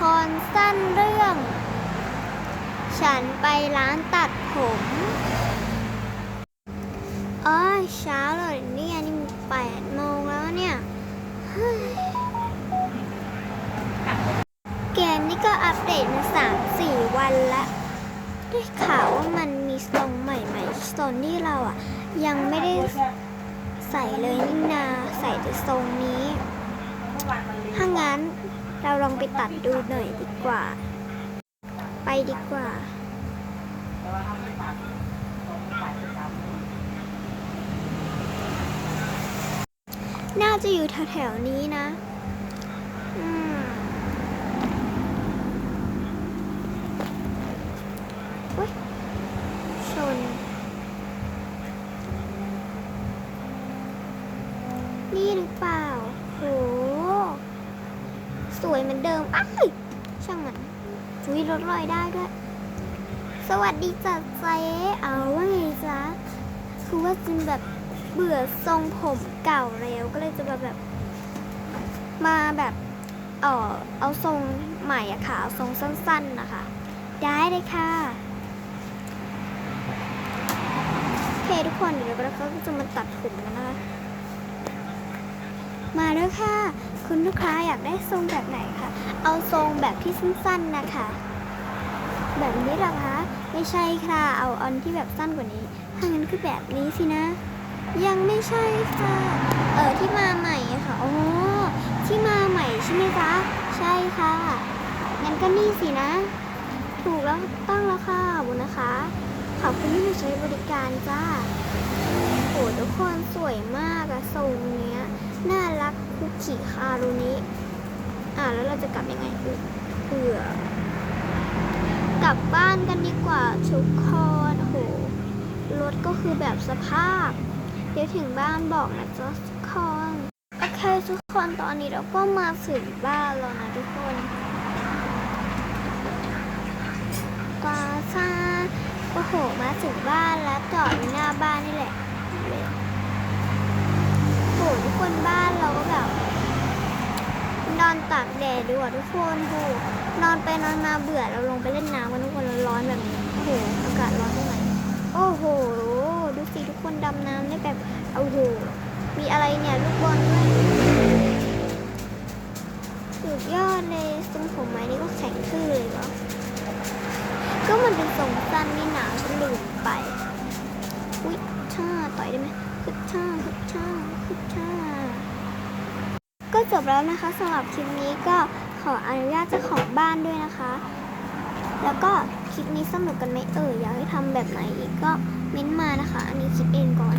ครสั้นเรื่อง ฉันไปร้านตัดผมอ๋อเช้าเลยเนี่ยนี่แปดโมงแล้วเนี่ยเกมนี้ก็อัปเดตมาสามสี่วันละได้ข่าวว่ามันมีทรงใหม่ๆทรงที่เราอะ ยังไม่ได้ใส่เลยนี่นา ใส่แต่ทรงนี้ ถ้างั้น เราลองไปตัดดูหน่อยดีกว่า ไปดีกว่า น่าจะอยู่แถวๆนี้นะอืมอุ๊ยชน นี่หรือเปล่า สวยเหมือนเดิมอ้ายช่างมันจุยรถลอยได้ด้วย สวัสดีจ้ะเจ๊เอาว่าไงจ๊ะคือว่าจินแบบเบื่อทรงผมเก่าแล้วก็เลยจะมาแบบ มาแบบเออเอาทรงใหม่อะค่ะ เอาทรงสั้นๆนะคะ ได้เลยค่ะ โอเคทุกคนเดี๋ยวเราก็จะมาตัดผมกันนะคะ มาแล้วค่ะ คุณลูกค้าอยากได้ทรงแบบไหนคะ เอาทรงแบบที่สั้นๆนะคะ แบบนี้หรอคะ ไม่ใช่ค่ะ เอาอันที่แบบสั้นกว่านี้ ถ้างั้นคือแบบนี้สินะ ยังไม่ใช่ค่ะ เออที่มาใหม่ค่ะ โอ๋อที่มาใหม่ใช่ไหมคะ ใช่ค่ะ งั้นก็นี่สินะ ถูกแล้วตั้งแล้วค่ะบุญนะคะ ขอบคุณที่มาใช้บริการจ้าโอ้ทุกคนสวยมากอะทรงเนี้ย คุกกี้คารุนี้อ่าแล้วเราจะกลับยังไงอุ๊ยเผื่อกลับบ้านกันดีกว่าทุกคนโอ้โหรถก็คือแบบสภาพ เดี๋ยวถึงบ้านบอกนะจ๊ะทุกคนโอเคทุกคนตอนนี้เราก็มาถึงบ้านแล้วนะทุกคนกาซาโอ้โหมาถึงบ้านแล้วจอดหน้าบ้านนี่แหละเลยโอ้โหทุกคนบ้านเราก็แบบ น อนตากแดดดีกว่าทุกคนโหนอนไปนอนมาเบื่อเราลงไปเล่นน้ำกันทุกคนร้อนแบบนี้โอ้โหอากาศร้อนตรงไหนโอ้โหดูสิทุกคนดำน้ำได้แบบโอ้โหมีอะไรเนี่ยลูกบอลด้วยสุดยอดเลยทรงผมไม้นี่ก็แข็งทื่อเลยเหรอก็มันเป็นทรงสั้นนี่หนาฉันลืมไปอุ๊ยช่าต่อยได้ไหมคึดช่าคึดช่าคึดช่า ก็จบแล้วนะคะสำหรับคลิปนี้ก็ขออนุญาตเจ้าของบ้านด้วยนะคะ แล้วก็คลิปนี้สนุกกันไหมเอ่ยอยากให้ทำแบบไหนอีกก็เม้นต์มานะคะ อันนี้คิดเองก่อน